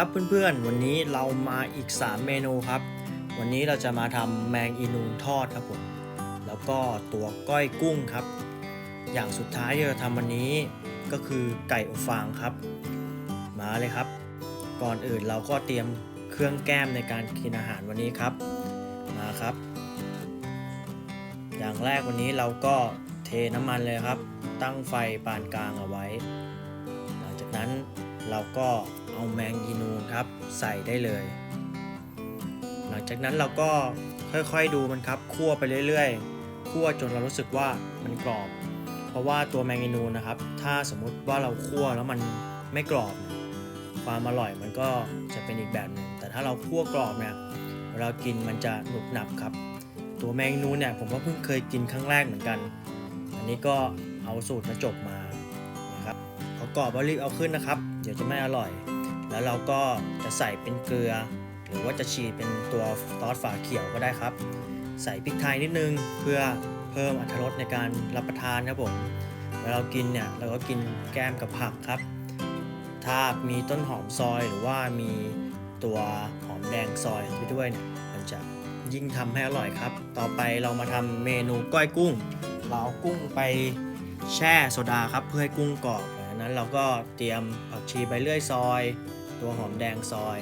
ครับเพื่อนๆ วันนี้เรามาอีก 3 เมนูครับ วันนี้เราจะมาทำแมงอีนูนทอดครับผมแล้วก็ตัวก้อยกุ้งครับ อย่างสุดท้ายที่เราทำวันนี้ก็คือไก่อบฟางครับ มาเลยครับ ก่อนอื่นเราก็เตรียมเครื่องแก้มในการกินอาหารวันนี้ครับ มาครับ อย่างแรกวันนี้เราก็เทน้ำมันเลยครับ ตั้งไฟปานกลางเอาไว้ หลังจากนั้นเราก็ เอาแมงยีนูครับใส่ได้เลย หลังจากนั้นเราก็ค่อยๆดูมันครับคั่วไปเรื่อยๆคั่วจนเรารู้สึกว่ามันกรอบ เพราะว่าตัวแมงยีนูนะครับ ถ้าสมมุติว่าเราคั่วแล้วมันไม่กรอบ ความอร่อยมันก็จะเป็นอีกแบบหนึงแต่ถ้าเราคั่วกรอบเนี่ยเวลากินมันจะหนุบหนับครับ ตัวแมงนูเนี่ยผมก็เพิ่งเคยกินครั้งแรกเหมือนกัน อันนี้ก็เอาสูตรมาจบมานะครับพอกรอบแล้วรีบเอาขึ้นนะครับ เดี๋ยวจะไม่อร่อย แล้วเราก็จะใส่เป็นเกลือ หรือว่าจะฉีดเป็นตัวซอสฝาเขียวก็ได้ครับ ใส่พริกไทยนิดนึงเพื่อเพิ่มอรรถรสในการรับประทานครับผมเวลาเรากินเนี่ยเราก็กินแก้มกับผักครับ ถ้ามีต้นหอมซอยหรือว่ามีตัวหอมแดงซอยไปด้วยเนี่ยมันจะยิ่งทำให้อร่อยครับ ต่อไปเรามาทำเมนูก้อยกุ้ง เราเอากุ้งไปแช่โซดาครับเพื่อให้กุ้งกรอบจากนั้นเราก็เตรียมผักชีใบเลื่อยซอย ตัวหอมแดงซอย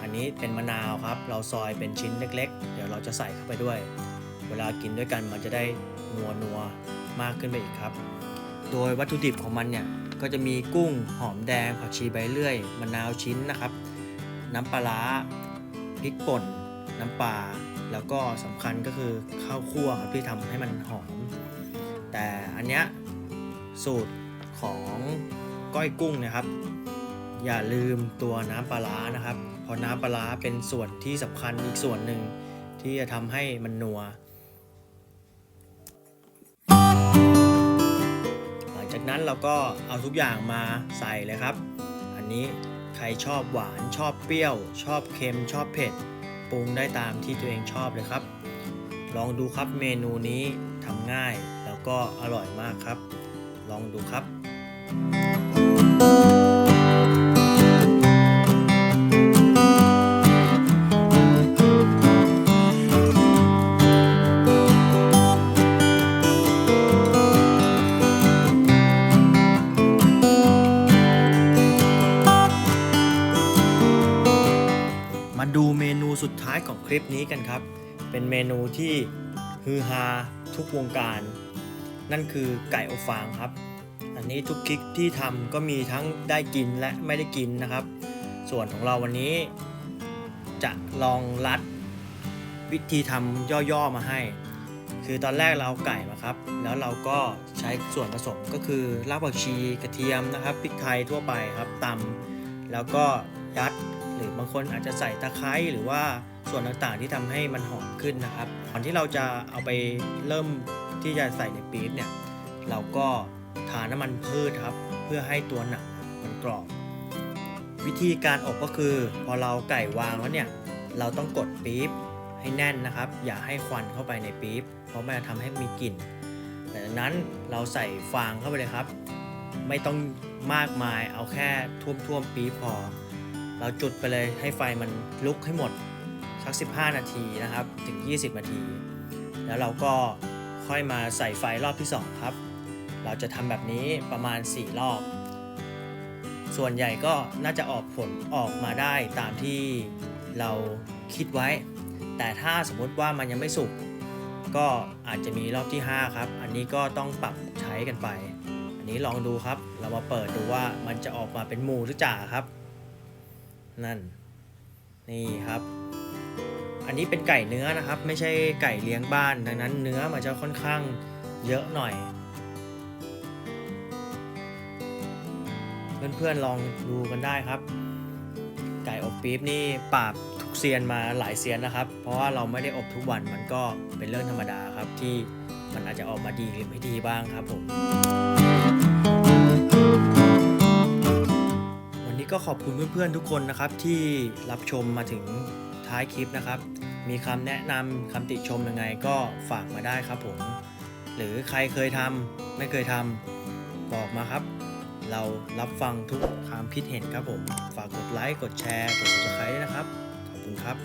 อันนี้เป็นมะนาวครับ เราซอยเป็นชิ้นเล็ก ๆ เดี๋ยวเราจะใส่เข้าไปด้วย เวลากินด้วยกันมันจะได้นัวนัวมากขึ้นไปอีกครับ โดยวัตถุดิบของมันเนี่ยก็จะมีกุ้งหอมแดงผักชีใบเลื่อยมะนาวชิ้นนะครับ น้ำปลาร้าพริกป่น น้ำปลาแล้วก็สำคัญก็คือข้าวคั่วครับที่ทำให้มันหอม แต่อันเนี้ยสูตรของก้อยกุ้งนะครับ อย่าลืมตัวน้ำปลาร้านะครับ เพราะน้ำปลาร้าเป็นส่วนที่สำคัญอีกส่วนหนึ่งที่จะทำให้มันนัว หลังจากนั้นเราก็เอาทุกอย่างมาใส่เลยครับ อันนี้ใครชอบหวานชอบเปรี้ยว ชอบเค็มชอบเผ็ดปรุงได้ตามที่ตัวเองชอบเลยครับ ลองดูครับเมนูนี้ทำง่ายแล้วก็อร่อยมากครับ ลองดูครับมา สุดท้ายของคลิปนี้กันครับ เป็นเมนูที่ฮือฮาทุกวงการ นั่นคือไก่อบฟางครับ อันนี้ทุกคลิปที่ทำก็มีทั้งได้กินและไม่ได้กินนะครับ ส่วนของเราวันนี้ จะลองรัดวิธีทำย่อๆมาให้ คือตอนแรกเราเอาไก่มาครับ แล้วเราก็ใช้ส่วนผสมก็คือรากผักชีกระเทียมนะครับพริกไทยทั่วไปครับตำแล้วก็ยัด หรือบางคนอาจจะใส่ตะไคร้หรือว่าส่วนต่างๆที่ทำให้มันหอมขึ้นนะครับก่อนที่เราจะเอาไปเริ่มที่จะใส่ในปี๊บเนี่ยเราก็ทาน้ำมันพืชครับ เพื่อให้ตัวหนังมันกรอบ วิธีการอบก็คือ พอเราไก่วางแล้วเนี่ยเราต้องกดปี๊บให้แน่นนะครับ อย่าให้ควันเข้าไปในปี๊บเพราะมันจะทำให้มีกลิ่นจากนั้นเราใส่ฟางเข้าไปเลยครับ ไม่ต้องมากมายเอาแค่ท่วมๆปี๊บพอ เราจุดไปเลยให้ไฟมันลุกให้หมดสัก 15 นาทีนะครับ ถึง 20 นาที แล้วเราก็ค่อยมาใส่ไฟรอบที่ 2 ครับ เราจะทำแบบนี้ประมาณ 4 รอบ ส่วนใหญ่ก็น่าจะออกผลออกมาได้ตามที่เราคิดไว้ แต่ถ้าสมมติว่ามันยังไม่สุกก็อาจจะมีรอบที่ 5 ครับ อันนี้ก็ต้องปรับใช้กันไป อันนี้ลองดูครับ เรามาเปิดดูว่ามันจะออกมาเป็นหมูหรือจ่าครับ นั่น นี่ครับ อันนี้เป็นไก่เนื้อนะครับ ไม่ใช่ไก่เลี้ยงบ้าน ดังนั้นเนื้อมันจะค่อนข้างเยอะหน่อย เพื่อนๆลองดูกันได้ครับ ไก่อบปี๊บนี่ปราบทุกเซียนมาหลายเซียนนะครับ เพราะว่าเราไม่ได้อบทุกวันมันก็เป็นเรื่องธรรมดาครับที่มันอาจจะออกมาดีหรือไม่ดีบ้างครับผม ก็ขอบคุณเพื่อนๆทุกคนนะครับที่รับชมมาถึงท้ายคลิปนะครับ มีคำแนะนำคำติชมยังไงก็ฝากมาได้ครับผม หรือใครเคยทำไม่เคยทำบอกมาครับ เรารับฟังทุกความคิดเห็นครับผม ฝากกดไลค์กดแชร์กด subscribe ด้นะครับ ขอบคุณครับ